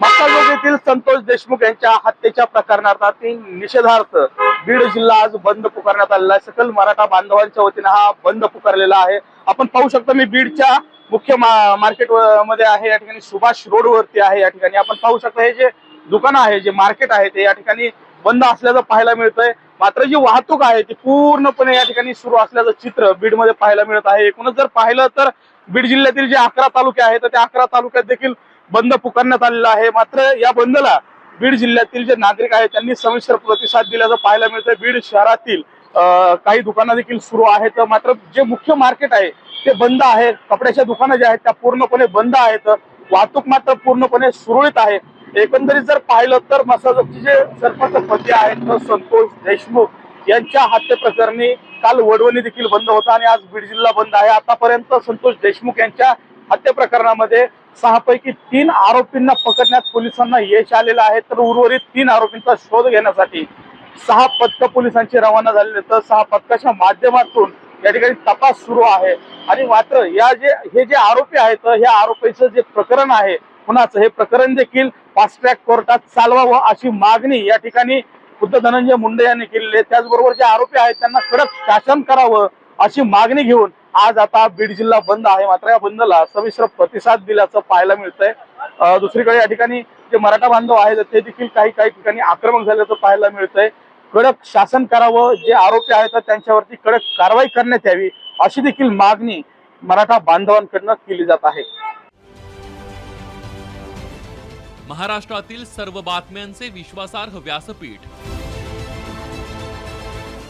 मक्काजोग येथील संतोष देशमुख यांच्या हत्येच्या प्रकरणातील निषेधार्थ बीड जिल्हा आज बंद पुकारण्यात आलेला आहे. सकल मराठा बांधवांच्या वतीने हा बंद पुकारलेला आहे. आपण पाहू शकतो मी बीडच्या मुख्य मा- मार्केटमध्ये आहे. या ठिकाणी सुभाष रोड वरती आहे. या ठिकाणी आपण पाहू शकतो हे जे दुकान आहे जे मार्केट आहे ते या ठिकाणी बंद असल्याचं पाहायला मिळतंय. मात्र जी वाहतूक आहे ती पूर्णपणे या ठिकाणी सुरू असल्याचं चित्र बीडमध्ये पाहायला मिळत आहे. एकूणच जर पाहिलं तर बीड जिल्ह्यातील जे अकरा तालुके आहेत तर त्या अकरा तालुक्यात देखील बंद पुकारण्यात आलेला आहे. मात्र या बंदला बीड जिल्ह्यातील जे नागरिक आहेत त्यांनी संमिश्र प्रतिसाद दिल्याचं पाहायला मिळतं बीड शहरातील काही दुकानं देखील सुरू आहेत. मात्र जे मुख्य मार्केट आहे ते बंद आहे. कपड्याच्या दुकानं ज्या आहेत त्या पूर्णपणे बंद आहेत. वाहतूक मात्र पूर्णपणे सुरळीत आहे. एकंदरीत जर पाहिलं तर मसाजोगचे जे सरपंच पती आहेत संतोष देशमुख यांच्या हत्येप्रकरणी काल वडवणी देखील बंद होता आणि आज बीड जिल्हा बंद आहे. आतापर्यंत संतोष देशमुख यांच्या हत्येप्रकरणामध्ये सहापैकी तीन आरोपींना पकडण्यात पोलिसांना यश आलेलं आहे. तर उर्वरित तीन आरोपींचा शोध घेण्यासाठी सहा पथक पोलिसांची रवाना झालेले तर सहा पथकाच्या माध्यमातून या ठिकाणी तपास सुरू आहे. आणि मात्र या जे हे जे आरोपी आहेत ह्या आरोपीचं जे प्रकरण आहे कुणाचं हे प्रकरण देखील फास्ट ट्रॅक कोर्टात चालवावं अशी मागणी या ठिकाणी खुद्द धनंजय मुंडे यांनी केलेली आहे. त्याचबरोबर जे आरोपी आहेत त्यांना कडक शासन करावं अशी मागणी घेऊन आज आता बीड जिल्हा बंद आहे. मात्र या बंदला सविस्तर प्रतिसाद दिल्याचं पाहायला मिळतंय. दुसरीकडे या ठिकाणी जे मराठा बांधव आहेत ते देखील काही काही ठिकाणी आक्रमक झाल्याचं पाहायला मिळतंय. कडक शासन करावं जे आरोपी आहेत त्यांच्यावरती कडक कारवाई करण्यात यावी अशी देखील मागणी मराठा बांधवांकडनं केली जात आहे. महाराष्ट्रातील सर्व बातम्यांचे विश्वासार्ह व्यासपीठ